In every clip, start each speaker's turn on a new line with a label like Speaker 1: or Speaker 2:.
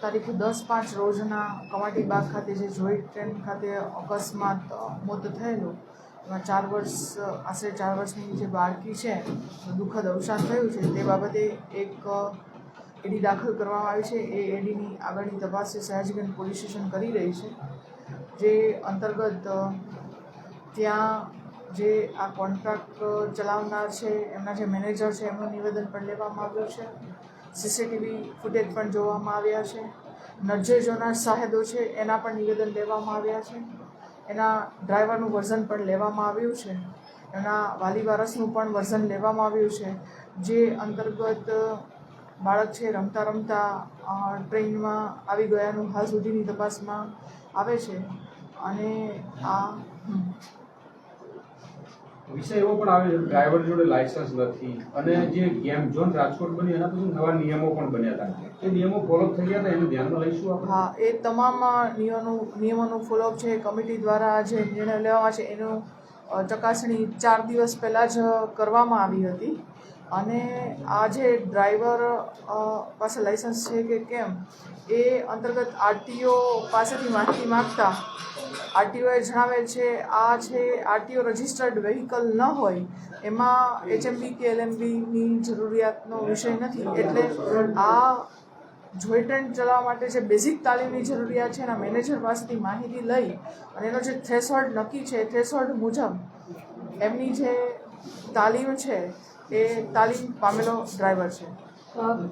Speaker 1: તારીખ દસ પાંચ રોજના કમાટી બાગ ખાતે જે જોઈ ટ્રેન ખાતે અકસ્માત મોત થયેલું, એમાં ચાર વર્ષ, આશરે ચાર વર્ષની જે બાળકી છે દુઃખદ અવસાન થયું છે. તે બાબતે એક એડી દાખલ કરવામાં આવી છે. એ એડીની આગળની તપાસ સયાજીગંજ પોલીસ સ્ટેશન કરી રહી છે, જે અંતર્ગત ત્યાં જે આ કોન્ટ્રાક્ટ ચલાવનાર છે, એમના જે મેનેજર છે, એમનું નિવેદન પણ લેવામાં આવ્યું છે. સીસીટીવી ફૂટેજ પણ જોવામાં આવ્યા છે. નજરે જોનાર સાહેદો છે, એના પણ નિવેદન લેવામાં આવ્યા છે. એના ડ્રાઈવરનું વર્ઝન પણ લેવામાં આવ્યું છે. એના વાલી વારસનું પણ વર્ઝન લેવામાં આવ્યું છે. જે અંતર્ગત બાળક છે, રમતા રમતા ટ્રેનમાં આવી ગયાનું હાલ સુધીની તપાસમાં આવે છે. અને આ.
Speaker 2: વિષય એવો પણ આવે છે ડ્રાઈવર જોડે લાયસન્સ નથી. અને જે ગેમ ઝોન રાજકોટ બની, એના પછી નવા નિયમો પણ બન્યા હતા. એ નિયમો ફોલો થઈ ગયા હતા, એને ધ્યાનમાં લઈશું
Speaker 1: હા, એ તમામ નિયમો નિયમોનું ફોલોઅપ છે. કમિટી દ્વારા જે નિર્ણય લેવામાં છે, એનું ચકાસણી ચાર દિવસ પહેલાં જ કરવામાં આવી હતી. અને આ જે ડ્રાઈવર પાસે લાઇસન્સ છે કે કેમ, એ અંતર્ગત આરટીઓ પાસેથી માહિતી માગતા આરટીઓએ જણાવે છે, આ છે આરટીઓ રજિસ્ટર્ડ વેહિકલ ન હોય, એમાં એચએમબી કે એલએમબીની જરૂરિયાતનો વિષય નથી. એટલે આ જોઈ ટ્રેન ચલાવવા માટે જે બેઝિક તાલીમની જરૂરિયાત છે એના મેનેજર પાસેથી માહિતી લઈ અને એનો જે થ્રેશહોલ્ડ નક્કી છે થ્રેશહોલ્ડ મુજબ એમની જે તાલીમ છે એ તાલીમ પામેલો ડ્રાઈવર છે.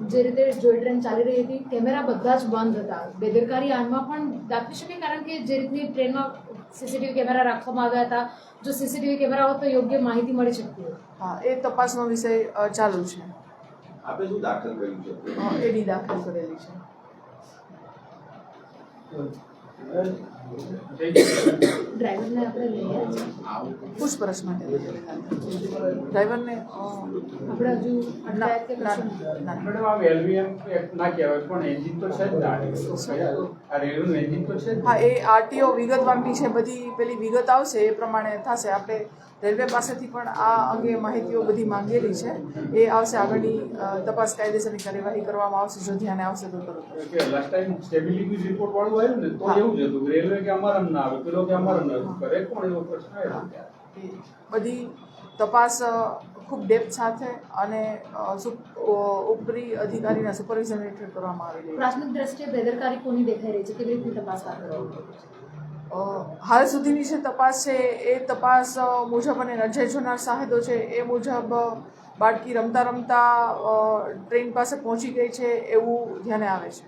Speaker 3: જે રીતે જોઈ ટ્રેન ચાલી રહી હતી કેમેરા બધા જ બંધ હતા. બેદરકારી આનમાં પણ દાખવી શકે કારણ કે જે રીતની ટ્રેનમાં સીસીટીવી કેમેરા રાખવામાં આવ્યા હતા જો સીસીટીવી કેમેરા હોત તો યોગ્ય માહિતી મળી શકતી
Speaker 1: હા એ તપાસનો વિષય ચાલુ છે.
Speaker 4: આપે શું દાખલ કર્યું છે?
Speaker 1: એની દાખલ કરેલી છે.
Speaker 3: ડ્રાઈવરને આપણે લઈ
Speaker 1: પૂછપરછ માટે. ડ્રાઈવરને
Speaker 3: આપણે હજુ
Speaker 1: ના
Speaker 2: કહેવાય પણ એન્જિન તો છે જ એન્જિન તો છે
Speaker 1: હા એ આરટીઓ વિગતવારની છે બધી પેલી વિગત આવશે એ પ્રમાણે થશે. આપણે રેલવે પાસેથી પણ આ અંગે માહિતીઓ બધી માંગેલી છે. એ આવશે આગળની તપાસ કાયદેસરની કાર્યવાહી કરવામાં આવશે જો ધ્યાને આવશે તો તરત.
Speaker 2: લાસ્ટ ટાઈમ સ્ટેબિલિટી રિપોર્ટ વાળું આવ્યું ને તો. એવું જ હતું રેલવે કે અમારા ના આવે પેલો કે અમારા ના આવે કરે કોણ એવો પ્રશ્ન આવ્યો
Speaker 1: બધી તપાસ ખૂબ ડેપ્થ સાથે અને સુપ- ઉપરી અધિકારીના સુપરવિઝન હેઠળ કરવામાં આવી છે.
Speaker 3: પ્રાથમિક દ્રષ્ટિએ બેદરકારી કોની દેખાઈ રહી છે? કેવી રીતની તપાસ હાથ ધરવામાં
Speaker 1: હાલ સુધીની જે તપાસ છે એ તપાસ મુજબ અને નજરે જોનાર સાહેદો છે એ મુજબ બાળકી રમતા રમતા ટ્રેન પાસે પહોંચી ગઈ છે એવું ધ્યાને આવે છે.